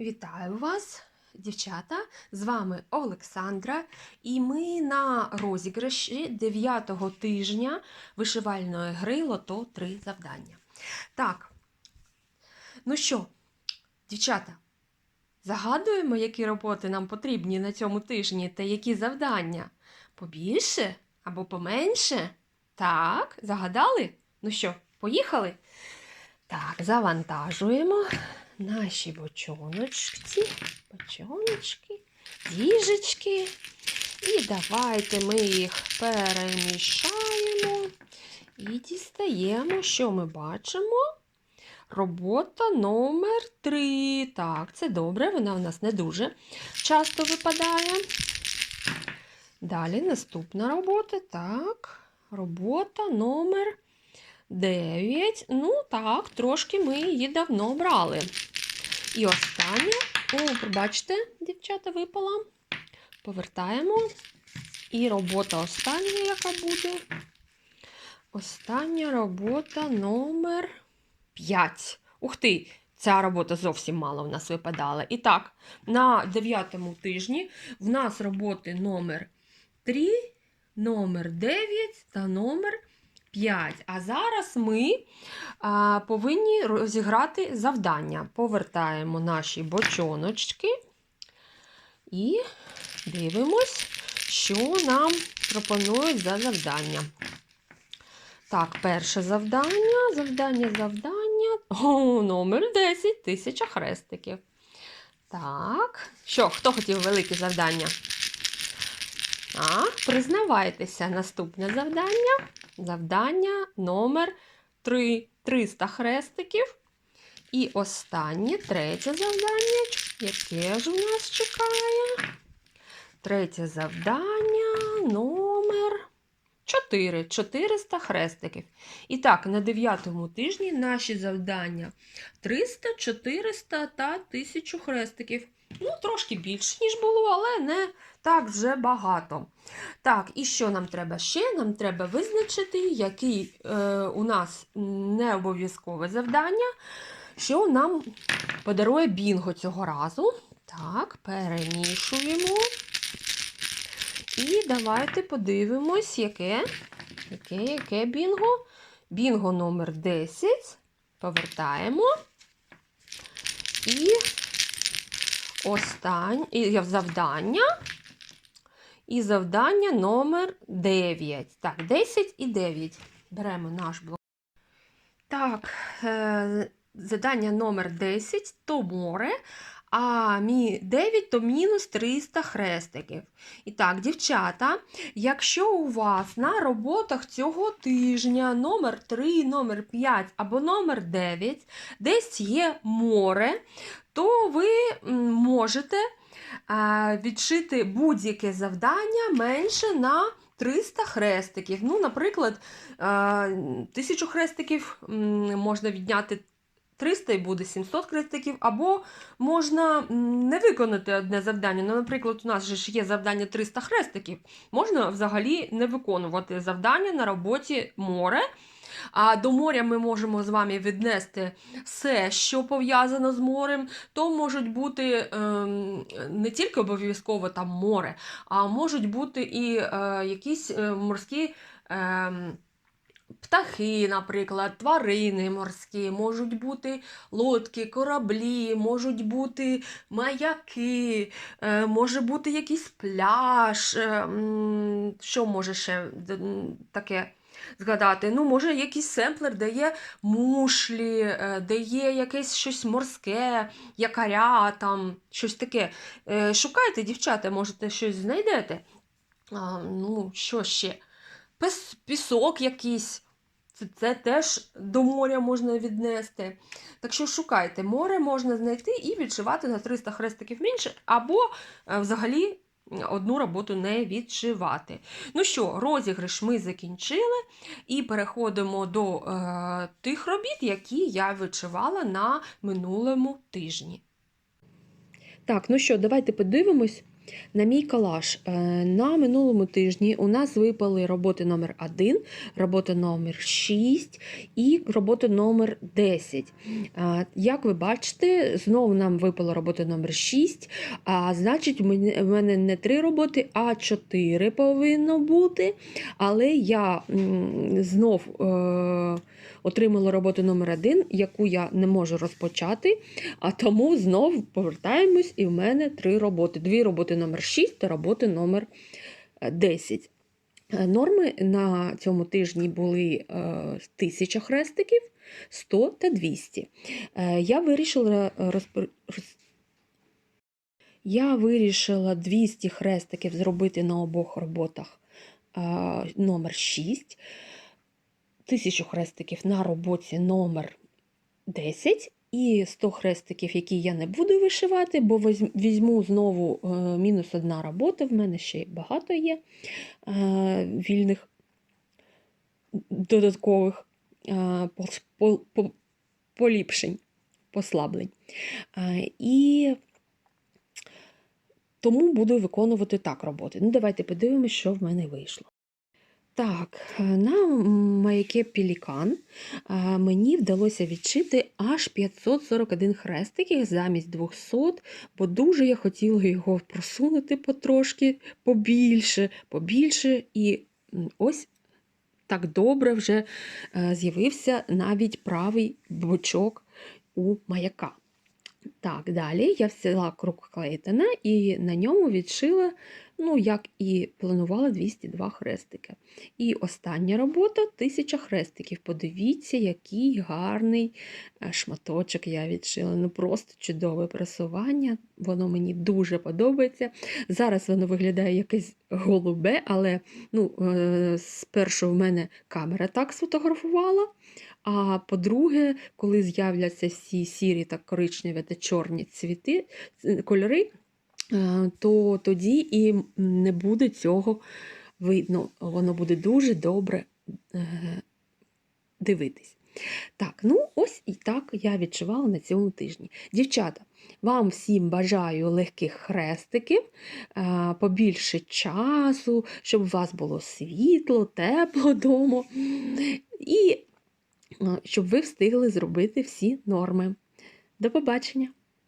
Вітаю вас, дівчата! З вами Олександра, і ми на розіграші 9-го тижня вишивальної гри Лото 3 завдання. Так, ну що, дівчата, загадуємо, які роботи нам потрібні на цьому тижні та які завдання? Побільше або поменше? Так, загадали? Ну що, поїхали? Так, завантажуємо наші бочоночки, бочоночки, діжечки. І давайте ми їх перемішаємо і дістаємо, що ми бачимо. Робота номер 3. Так, це добре, вона у нас не дуже часто випадає. Далі наступна робота. Так, робота номер 9. Ну, так, трошки ми її давно брали. І остання, о, пробачте, дівчата випала. Повертаємо. І робота остання, яка буде. Остання робота номер 5. Ух ти! Ця робота зовсім мало в нас випадала. І так, на 9 тижні в нас роботи номер 3, номер 9 та номер 5. А зараз ми а, повинні розіграти завдання. Повертаємо наші бочоночки і дивимось, що нам пропонують за завдання. Так, перше завдання, завдання, завдання. О, номер 10 тисяча хрестиків. Так, що, хто хотів велике завдання? Так, признавайтеся, наступне завдання. Завдання номер 3 300 хрестиків. І останнє, третє завдання, яке ж у нас чекає? Третє завдання номер 4. 400 хрестиків. І так, на 9 тижні наші завдання 300, 400 та 1000 хрестиків. Ну, трошки більше, ніж було, але не так вже багато. Так, і що нам треба ще? Нам треба визначити, який е, у нас не обов'язкове завдання, що нам подарує Бінго цього разу. Так, перемішуємо. І давайте подивимось, яке, яке, яке бінго. Бінго номер 10. Повертаємо. І останнє і завдання. І завдання номер 9. Так, 10 і 9. Беремо наш блок. Так, е, завдання номер 10 то море. А мі 9 то мінус 300 хрестиків. І так, дівчата, якщо у вас на роботах цього тижня номер 3, номер 5 або номер 9 десь є море, то ви можете відшити будь-яке завдання менше на 300 хрестиків. Ну, Наприклад, 1000 хрестиків можна відняти 300 і буде 700 хрестиків, або можна не виконати одне завдання. Ну, Наприклад, у нас же ж є завдання 300 хрестиків. Можна взагалі не виконувати завдання на роботі море. А до моря ми можемо з вами віднести все, що пов'язано з морем. То можуть бути е, не тільки обов'язково там море, а можуть бути і е, якісь е, морські. Е, Птахи, наприклад, тварини морські, можуть бути лодки, кораблі, можуть бути маяки, е, може бути якийсь пляж. е, Що може ще таке згадати? Ну, Може, якийсь семплер, де є мушлі, де є якесь щось морське, якаря, там, щось таке. Е, Шукайте, дівчата, можете щось знайдете. А, Ну, що ще? Пес, пісок якийсь. Це, це теж до моря можна віднести. Так що шукайте, море можна знайти і відшивати на 300 хрестиків менше, або е, взагалі одну роботу не відшивати. Ну що, розіграш ми закінчили і переходимо до е, тих робіт, які я відшивала на минулому тижні. Так, ну що, давайте подивимось, на мій колаж. Е, На минулому тижні у нас випали роботи номер 1, робота номер 6 і робота номер 10. Е, Як ви бачите, знову нам випала робота номер 6, а значить, в мене- не 3 роботи, а 4 повинно бути. Але я знов е, отримала роботу номер 1, яку я не можу розпочати. А тому знову повертаємось, і в мене три роботи: дві роботи номер 6 та роботи номер е, 10. Е, Норми на цьому тижні були е, 1000 хрестиків, 100 та 200. Е, Я вирішила розпор... я вирішила 200 хрестиків зробити на обох роботах е, номер 6, 1000 хрестиків на роботі номер 10 і 100 хрестиків, які я не буду вишивати, бо візьму знову е, мінус одна робота. В мене ще багато є е, вільних додаткових е, поліпшень, послаблень. І тому буду виконувати так роботи. Ну, давайте подивимося, що в мене вийшло. Так, е, на маяке Пелікан е, мені вдалося відшити аж 541 хрестиків замість 200, бо дуже я хотіла його просунути потрошки побільше, побільше. І ось так добре вже е, з'явився навіть правий бочок у маяка. Так, далі я взяла круг клейтена і на ньому відшила, ну, як і планувала, 202 хрестики. І остання робота 1000 хрестиків. Подивіться, який гарний е, шматочок я відшила. Ну просто чудове просування. Воно мені дуже подобається. Зараз воно виглядає якесь голубе, але ну, е, спершу в мене камера так сфотографувала. А по-друге, коли з'являться всі сірі та коричневі та чорні цвіти, кольори, е, то тоді і не буде цього видно. Воно буде дуже добре е, дивитись. Так, ну ось і так я відчувала на цьому тижні. Дівчата, вам всім бажаю легких хрестиків, е, побільше часу, щоб у вас було світло, тепло вдома. І е, щоб ви встигли зробити всі норми. До побачення!